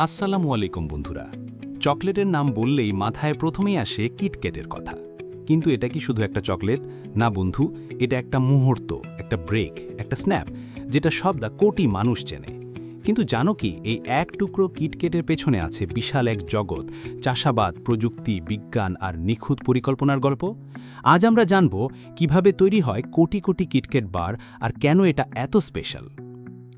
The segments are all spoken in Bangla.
আসসালামু আলাইকুম বন্ধুরা। চকলেটের নাম বললেই মাথায় প্রথমেই আসে কিটক্যাটের কথা। কিন্তু এটা কি শুধু একটা চকলেট? না বন্ধু, এটা একটা মুহূর্ত, একটা ব্রেক, একটা স্ন্যাপ, যেটা সব শব্দা কোটি মানুষ চেনে। কিন্তু জানো কি, এই এক টুকরো কিটকেটের পেছনে আছে বিশাল এক জগৎ, চাষাবাদ, প্রযুক্তি, বিজ্ঞান আর নিখুঁত পরিকল্পনার গল্প? আজ আমরা জানব কীভাবে তৈরি হয় কোটি কোটি কিটকেট বার আর কেন এটা এত স্পেশাল।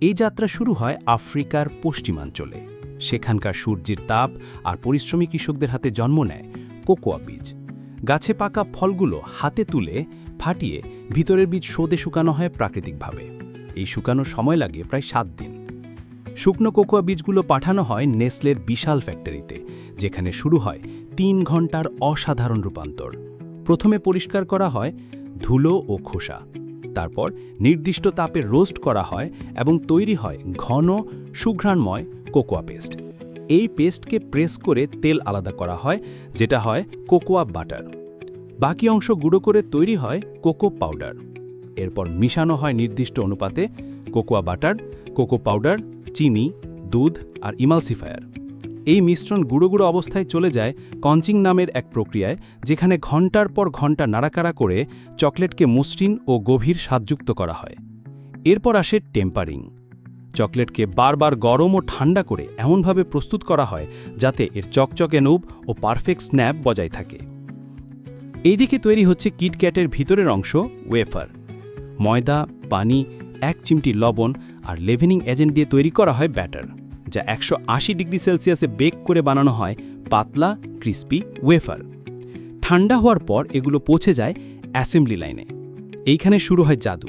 এই যাত্রা শুরু হয় আফ্রিকার পশ্চিমাঞ্চলে। সেখানকার সূর্যের তাপ আর পরিশ্রমী কৃষকদের হাতে জন্ম নেয় কোকোয়া বীজ। গাছে পাকা ফলগুলো হাতে তুলে ফাটিয়ে ভিতরের বীজ শোধে শুকানো হয় প্রাকৃতিকভাবে। এই শুকানোর সময় লাগে প্রায় সাত দিন। শুকনো কোকোয়া বীজগুলো পাঠানো হয় নেসলের বিশাল ফ্যাক্টরিতে, যেখানে শুরু হয় তিন ঘণ্টার অসাধারণ রূপান্তর। প্রথমে পরিষ্কার করা হয় ধুলো ও খোসা। তারপর নির্দিষ্ট তাপে রোস্ট করা হয় এবং তৈরি হয় ঘন, সুঘ্রাণময় কোকোয়া পেস্ট। এই পেস্টকে প্রেস করে তেল আলাদা করা হয়, যেটা হয় কোকোয়া বাটার। বাকি অংশ গুঁড়ো করে তৈরি হয় কোকো পাউডার। এরপর মিশানো হয় নির্দিষ্ট অনুপাতে কোকোয়া বাটার, কোকো পাউডার, চিনি, দুধ আর ইমালসিফায়ার। এই মিশ্রণ গুঁড়ো গুঁড়ো অবস্থায় চলে যায় কঞ্চিং নামের এক প্রক্রিয়ায়, যেখানে ঘণ্টার পর ঘণ্টা নাড়াকাড়া করে চকলেটকে মসৃণ ও গভীর স্বাদযুক্ত করা হয়। এরপর আসে টেম্পারিং। চকলেটকে বারবার গরম ও ঠান্ডা করে এমনভাবে প্রস্তুত করা হয় যাতে এর চকচকে নুব ও পারফেক্ট স্ন্যাপ বজায় থাকে। এইদিকে তৈরি হচ্ছে কিটক্যাটের ভিতরের অংশ ওয়েফার ময়দা, পানি, এক চিমটি লবণ আর লেভেনিং এজেন্ট দিয়ে তৈরি করা হয় ব্যাটার যা একশো আশি ডিগ্রি সেলসিয়াসে বেক করে বানানো হয় পাতলা ক্রিস্পি ওয়েফার ঠান্ডা হওয়ার পর এগুলো পৌঁছে যায় অ্যাসেম্বলি লাইনে এইখানে শুরু হয় জাদু।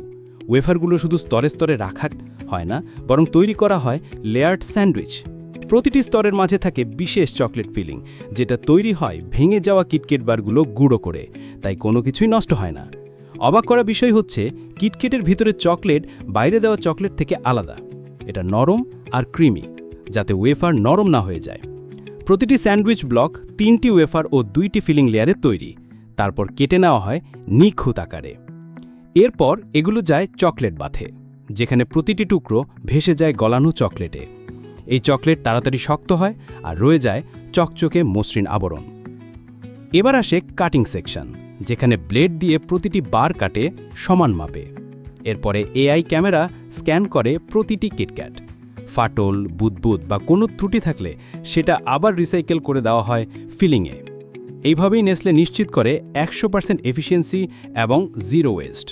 ওয়েফারগুলো শুধু স্তরে স্তরে রাখা হয় না, বরং তৈরি করা হয় লেয়ার্ড স্যান্ডউইচ। প্রতিটি স্তরের মাঝে থাকে বিশেষ চকলেট ফিলিং, যেটা তৈরি হয় ভেঙে যাওয়া কিটকেট বারগুলো গুঁড়ো করে, তাই কোনো কিছুই নষ্ট হয় না। অবাক করা বিষয় হচ্ছে, কিটকেটের ভিতরে চকলেট বাইরে দেওয়া চকলেট থেকে আলাদা। এটা নরম আর ক্রিমি, যাতে ওয়েফার নরম না হয়ে যায়। প্রতিটি স্যান্ডউইচ ব্লক তিনটি ওয়েফার ও দুইটি ফিলিং লেয়ারে তৈরি, তারপর কেটে নেওয়া হয় নিখুঁত আকারে। এরপর এগুলো যায় চকলেট বাথে। যেখানে প্রতিটি টুকরো ভেসে যায় গলানো চকলেটে। এই চকলেট তাড়াতাড়ি শক্ত হয় আর রয়ে যায় চকচকে মসৃণ আবরণ। এবার আসে কাটিং সেকশন, যেখানে ব্লেড দিয়ে প্রতিটি বার কাটে সমান মাপে। এরপরে এআই ক্যামেরা স্ক্যান করে প্রতিটি কিটক্যাট ফাটল, বুদবুদ বা কোনো ত্রুটি থাকলে সেটা আবার রিসাইকেল করে দেওয়া হয় ফিলিংয়ে। এইভাবেই নেসলে নিশ্চিত করে একশো পার্সেন্ট এফিসিয়েন্সি এবং জিরো ওয়েস্ট।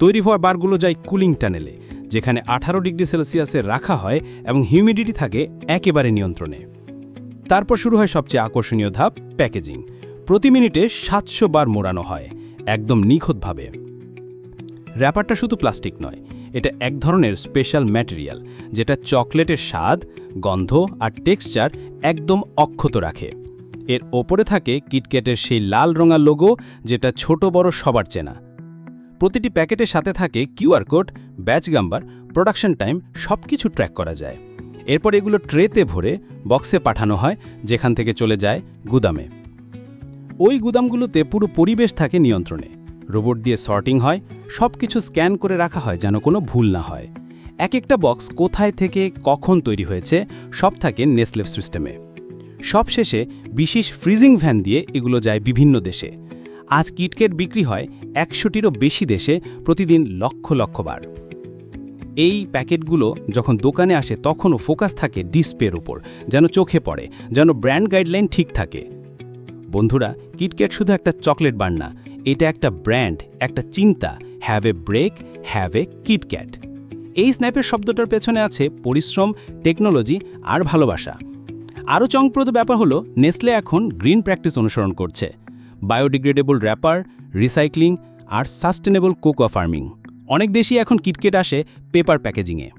তৈরি হওয়া বারগুলো যায় কুলিং টানেলে, যেখানে আঠারো ডিগ্রি সেলসিয়াসে রাখা হয় এবং হিউমিডিটি থাকে একেবারে নিয়ন্ত্রণে। তারপর শুরু হয় সবচেয়ে আকর্ষণীয় ধাপ, প্যাকেজিং। প্রতি মিনিটে সাতশো বার মোড়ানো হয়, একদম নিখুঁতভাবে। র্যাপারটা শুধু প্লাস্টিক নয়, এটা এক ধরনের স্পেশাল ম্যাটেরিয়াল, যেটা চকলেটের স্বাদ, গন্ধ আর টেক্সচার একদম অক্ষত রাখে। এর ওপরে থাকে কিটক্যাটের সেই লাল রঙা লোগো, যেটা ছোট বড় সবার চেনা। প্রতিটি প্যাকেটের সাথে থাকে QR code, batch number, production time সব কিছু ট্র্যাক করা যায়। এরপর এগুলো ট্রেতে ভরে বক্সে পাঠানো হয়, যেখান থেকে চলে যায় গুদামে। ওই গুদামগুলোতে পুরো পরিবেশ থাকে নিয়ন্ত্রণে। রোবট দিয়ে সর্টিং হয় সব কিছু স্ক্যান করে রাখা হয় যেন কোনো ভুল না হয়। এক একটা বক্স কোথায় থেকে কখন তৈরি হয়েছে, সব থাকে নেসলেফ সিস্টেমে। সবশেষে বিশেষ ফ্রিজিং ভ্যান দিয়ে এগুলো যায় বিভিন্ন দেশে। আজ কিটকেট বিক্রি হয় একশোটিরও বেশি দেশে প্রতিদিন লক্ষ লক্ষ বার। এই প্যাকেটগুলো যখন দোকানে আসে তখনও ফোকাস থাকে ডিসপ্লের উপর, যেন চোখে পড়ে, যেন ব্র্যান্ড গাইডলাইন ঠিক থাকে। বন্ধুরা কিটক্যাট শুধু একটা চকলেট বার না, এটা একটা ব্র্যান্ড, একটা চিন্তা have a break have a KitKat এই স্ন্যাপের শব্দটার পেছনে আছে পরিশ্রম টেকনোলজি আর ভালোবাসা। আরও চমকপ্রদ ব্যাপার হলো নেসলে এখন গ্রিন প্র্যাকটিস অনুসরণ করছে। বায়োডিগ্রেডেবল র্যাপার, রিসাইক্লিং আর সাস্টেনেবল কোকোয়া ফার্মিং। অনেক দেশই এখন কিটকেট আসে পেপার প্যাকেজিংয়ে।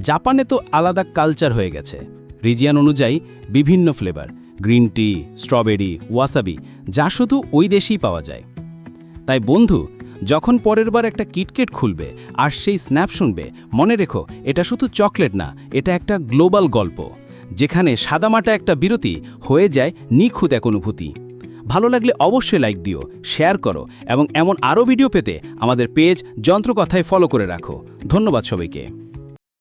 জাপানে তো আলাদা কালচার হয়ে গেছে। রিজিয়ান অনুযায়ী বিভিন্ন flavour, green tea, strawberry, wasabi, যা শুধু ওই দেশেই পাওয়া যায়। তাই বন্ধু, যখন পরের বার একটা কিটকেট খুলবে আর সেই স্ন্যাপ শুনবে, মনে রেখো, এটা শুধু চকলেট না, এটা একটা গ্লোবাল গল্প, যেখানে সাদামাটা একটা বিরতি হয়ে যায় নিখুঁত এক অনুভূতি। ভালো লাগলে অবশ্যই লাইক দিও শেয়ার করো এবং এমন আরও ভিডিও পেতে আমাদের পেজ যন্ত্রকথায় ফলো করে রাখো। ধন্যবাদ সবাইকে।